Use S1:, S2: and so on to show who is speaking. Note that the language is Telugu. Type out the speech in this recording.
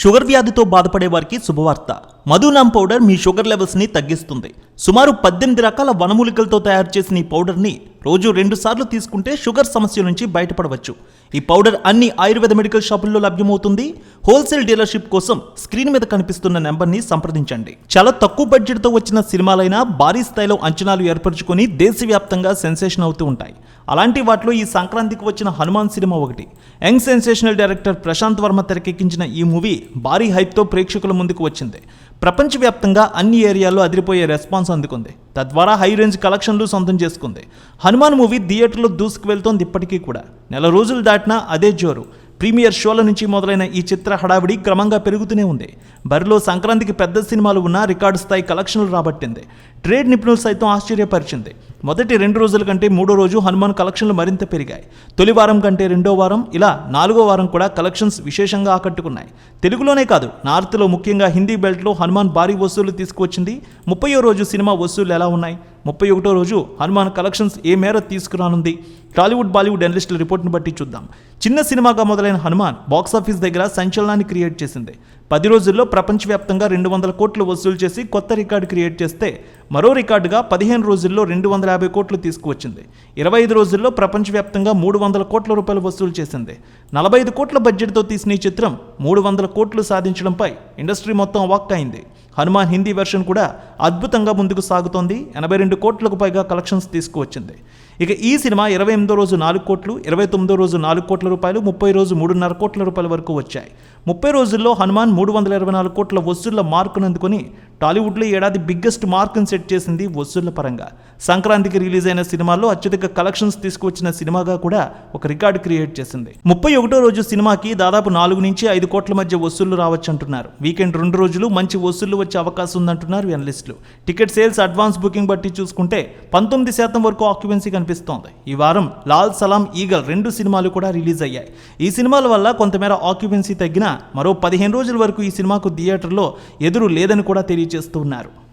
S1: షుగర్ వ్యాధితో బాధపడే వారికి శుభవార్త. మధునామ్ పౌడర్ మీ షుగర్ లెవెల్స్ని తగ్గిస్తుంది. సుమారు పద్దెనిమిది రకాల వనమూలికలతో తయారు చేసిన ఈ పౌడర్ని రోజు రెండు సార్లు తీసుకుంటే షుగర్ సమస్య నుంచి బయటపడవచ్చు. ఈ పౌడర్ అన్ని ఆయుర్వేద మెడికల్ షాపుల్లో లభ్యమవుతుంది. హోల్సేల్ డీలర్షిప్ కోసం స్క్రీన్ మీద కనిపిస్తున్న నెంబర్ని సంప్రదించండి. చాలా తక్కువ బడ్జెట్తో వచ్చిన సినిమాలైనా భారీ స్థాయిలో అంచనాలు ఏర్పరచుకొని దేశవ్యాప్తంగా సెన్సేషన్ అవుతూ ఉంటాయి. అలాంటి వాటిలో ఈ సంక్రాంతికి వచ్చిన హనుమాన్ సినిమా ఒకటి. Young sensational director Prasanth Varma తెరకెక్కించిన ఈ మూవీ భారీ హైప్తో ప్రేక్షకుల ముందుకు వచ్చింది. ప్రపంచవ్యాప్తంగా అన్ని ఏరియాల్లో అదిరిపోయే రెస్పాన్స్ అందుకుంది. తద్వారా హై రేంజ్ కలెక్షన్లు సొంతం చేసుకుంది. హనుమాన్ మూవీ థియేటర్లో దూసుకు వెళ్తోంది ఇప్పటికీ కూడా. నెల రోజులు దాటినా అదే జోరు. ప్రీమియర్ షోల నుంచి మొదలైన ఈ చిత్ర హడావిడి క్రమంగా పెరుగుతూనే ఉంది. బరిలో సంక్రాంతికి పెద్ద సినిమాలు ఉన్న రికార్డు స్థాయి కలెక్షన్లు రాబట్టింది. ట్రేడ్ నిపుణులు సైతం ఆశ్చర్యపరిచింది. మొదటి రెండు రోజుల కంటే మూడో రోజు హనుమాన్ కలెక్షన్లు మరింత పెరిగాయి. తొలి వారం కంటే రెండో వారం ఇలా నాలుగో వారం కూడా కలెక్షన్స్ విశేషంగా ఆకట్టుకున్నాయి. తెలుగులోనే కాదు నార్త్లో ముఖ్యంగా హిందీ బెల్ట్లో హనుమాన్ భారీ వసూలు తీసుకువచ్చింది. ముప్పయో రోజు సినిమా వసూలు ఎలా ఉన్నాయి? ముప్పై ఒకటో రోజు హనుమాన్ కలెక్షన్స్ ఏ మేర తీసుకురానుంది? టాలీవుడ్ బాలీవుడ్ అనలిస్టుల రిపోర్ట్ను బట్టి చూద్దాం. చిన్న సినిమాగా మొదలైన హనుమాన్ బాక్సాఫీస్ దగ్గర సంచలనాన్ని క్రియేట్ చేసింది. పది రోజుల్లో ప్రపంచవ్యాప్తంగా రెండు వందల కోట్లు వసూలు చేసి కొత్త రికార్డు క్రియేట్ చేస్తే మరో రికార్డుగా పదిహేను రోజుల్లో రెండు వందల యాభై కోట్లు తీసుకువచ్చింది. ఇరవై ఐదు రోజుల్లో ప్రపంచవ్యాప్తంగా మూడు వందల కోట్ల రూపాయలు వసూలు చేసింది. నలభై ఐదు కోట్ల బడ్జెట్తో తీసిన ఈ చిత్రం మూడు వందల కోట్లు సాధించడంపై ఇండస్ట్రీ మొత్తం అవాక్కైంది హనుమాన్ హిందీ వెర్షన్ కూడా అద్భుతంగా ముందుకు సాగుతోంది. ఎనభై రెండు కోట్లకు పైగా కలెక్షన్స్ తీసుకువచ్చింది. ఇక ఈ సినిమా ఇరవై ఎనిమిదో రోజు నాలుగు కోట్లు ఇరవై తొమ్మిదో రోజు నాలుగు కోట్ల రూపాయలు ముప్పై రోజు మూడున్నర కోట్ల రూపాయల వరకు వచ్చాయి. ముప్పై రోజుల్లో హనుమాన్ మూడు వందల ఇరవై నాలుగు కోట్ల వసూళ్ళ మార్కును అందుకొని టాలీవుడ్లో ఏడాది బిగ్గెస్ట్ మార్కును సెట్ చేసింది వసూళ్ళ పరంగా. సంక్రాంతికి రిలీజ్ అయిన సినిమాల్లో అత్యధిక కలెక్షన్స్ తీసుకువచ్చిన సినిమాగా కూడా ఒక రికార్డు క్రియేట్ చేసింది. ముప్పై ఒకటో రోజు సినిమాకి దాదాపు నాలుగు నుంచి ఐదు కోట్ల మధ్య వసూళ్ళు రావచ్చు అంటున్నారు. వీకెండ్ రెండు రోజులు మంచి వసూళ్ళు వచ్చే అవకాశం ఉందంటున్నారు అనలిస్టులు టికెట్ సేల్స్ అడ్వాన్స్ బుకింగ్ బట్టి చూసుకుంటే పంతొమ్మిది శాతం వరకు ఆక్యుపెన్సీ కనిపిస్తోంది. ఈ వారం లాల్ సలాం ఈగల్ రెండు సినిమాలు కూడా రిలీజ్ అయ్యాయి. ఈ సినిమాల వల్ల కొంతమేర ఆక్యుపెన్సీ తగ్గినా మరో పదిహేను రోజుల వరకు ఈ సినిమాకు థియేటర్లో ఎదురు లేదని కూడా తెలియజేస్తున్నారు.